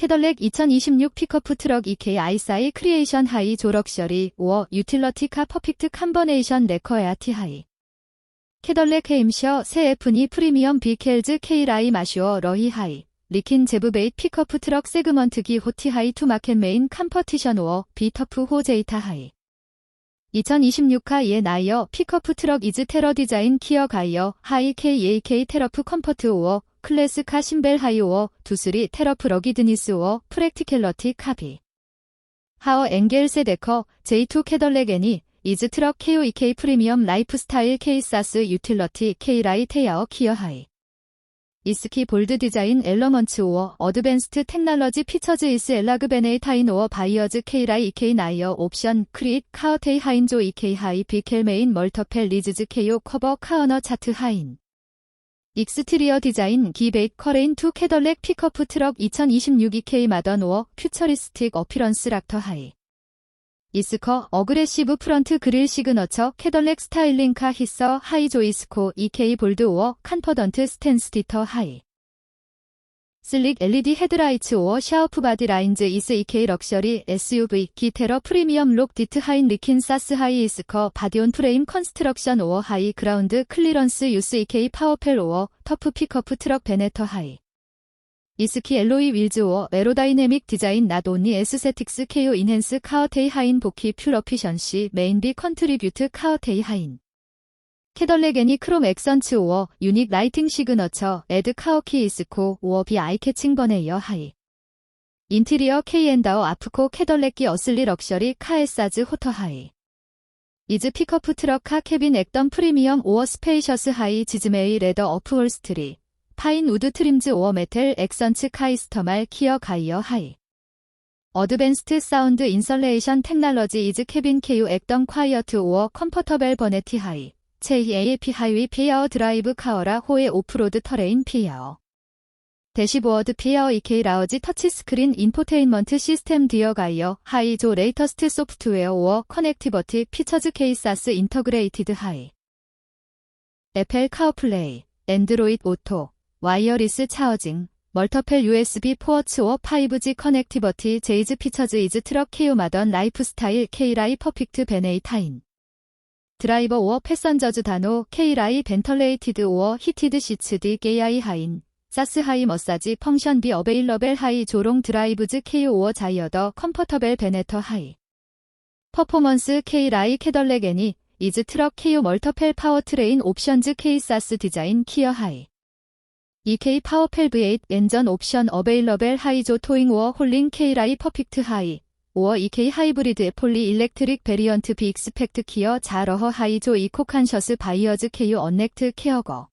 캐덜렉 2026 픽어프 트럭 EK 아이사이 크리에이션 하이 조럭셔리 5어 유틸러티 카 퍼픽트 캄버네이션 레커에아 티 하이. 캐덜렉 헤임셔 새 F2 프리미엄 비켈즈 K라이 마슈어 러히 하이. 리킨 제브베이트 픽어프 트럭 세그먼트기 호티 하이 투 마켓 메인 캄퍼티션 5어 비터프 호 제이타 하이. 2026카 예 나이어 픽어프 트럭 이즈 테러 디자인 키어 가이어 하이 KAK 테러프 컴퍼트 5어 클래스 카 신벨 하이오어 두스리 테러프 러기 드니스 오어 프랙티켈러티 카비. 하어 엥겔 세 데커 J2 캐덜렉 애니 이즈 트럭 KOEK 프리미엄 라이프스타일 K사스 유틸러티 K라이 테야어 키어 하이. 이스키 볼드 디자인 엘러먼츠 오어 어드밴스트 테크놀러지 피처즈 이스 엘라그 베네이 타인 오어 바이어즈 K라이 EK 나이어 옵션 크릿 카어테이 하인조 EK 하이 비켈 메인 멀터펠 리즈즈 KO 커버 카어너 차트 하인 익스트리어 디자인 기베이크 커레인 2 캐덜렉 픽어프 트럭 2026 EK 마던 오어 퓨처리스틱 어피런스 락터 하이. 이스커 어그레시브 프런트 그릴 시그너처 캐덜렉 스타일링 카 히서 하이 조이스코 EK 볼드 오어 칸퍼던트 스탠스 디터 하이 슬릭 LED 헤드라이츠 오어 샤우프 바디 라인즈 이스 EK 럭셔리 SUV 기테러 프리미엄 록 디트 하인 리킨 사스 하이 이스커 바디온 프레임 컨스트럭션 오어 하이 그라운드 클리런스 유스 EK 파워펠 오어 터프 픽어프 트럭 베네터 하이. 이스키 엘로이 윌즈 오어 에로다이내믹 디자인 낫 온리 에스세틱스 케어 인핸스 카어테이 하인 보키 퓨러 피션시 메인비 컨트리뷰트 카어테이 하인 애니 크롬 액선츠 오어 유닉 라이팅 시그너처 에드 카오키 이스코 오어 비 아이캐칭 버네이어 하이. 인티리어 K&다어 아프코 캐덜렉기 어슬리 럭셔리 카에사즈 호터 하이. 이즈 픽어프 트럭 카 캐빈 액던 프리미엄 오어 스페이셔스 하이 지즈메이 레더 어프홀스트리. 파인 우드 트림즈 오어 메텔 액선츠 카이스터말 키어 가이어 하이. 어드밴스트 사운드 인설레이션 테크놀러지 이즈 캐빈 케유 액던 콰이어트 오어 컴포터벨 버네티 하이 체이 AAP 하이위 피아어 드라이브 카어라 호의 오프로드 터레인 피아어. 대시보어드 피아어 EK 라우지 터치스크린 인포테인먼트 시스템 디어 가이어 하이조 레이터스트 소프트웨어 오어 커넥티버티 피처즈 케이사스 인터그레이티드 하이. 애플 카우플레이 앤드로이드 오토 와이어리스 차어징 멀터펠 USB 포어츠 오 5G 커넥티버티 제이즈 피처즈 이즈 트럭 케오 마던 라이프스타일 K라이 퍼픽트 베네이 타인 드라이버 오어 패선저즈 다노 K라이 벤털레이티드 오어 히티드 시츠디 게이아이 하인 사스 하이 머사지 펑션 비 어베일러벨 하이 조롱 드라이브즈 케오 오어 자이어더 컴포터벨 베네터 하이. 퍼포먼스 K라이 캐덜렉 애니 이즈 트럭 케오 멀터펠 파워트레인 옵션즈 K사스 디자인 키어 하이. EK 파워펠 V8 엔전 옵션 어베일러벨 하이조 토잉 오어 홀링 K라이 퍼픽트 하이 오어 EK 하이브리드 폴리 일렉트릭 베리언트 비 익스펙트 키어 자러허 하이조 이코칸셔스 바이어즈 케유 언넥트 케어거.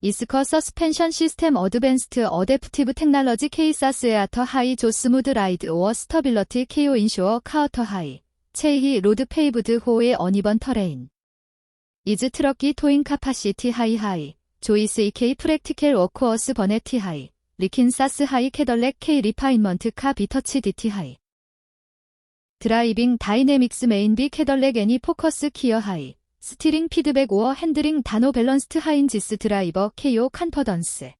이스커 서스펜션 시스템 어드밴스트 어댑티브 테크놀러지 케이사스에아터 하이 조 스무드 라이드 오어 스터빌러티 케오 인쇼어 카우터 하이. 체이 로드 페이브드 호의 어니번 터레인. 이즈 트럭기 토잉 카파시티 하이 하이. 조이스 EK 프랙티켈 워크어스 버네티 하이. 리킨 사스 하이 캐덜렉 K 리파인먼트 카 비터치 DT 하이 드라이빙 다이내믹스 메인비 캐덜렉 애니 포커스 키어 하이 스티링 피드백 오어 핸드링 다노 밸런스트 하인 지스 드라이버 KO 칸퍼던스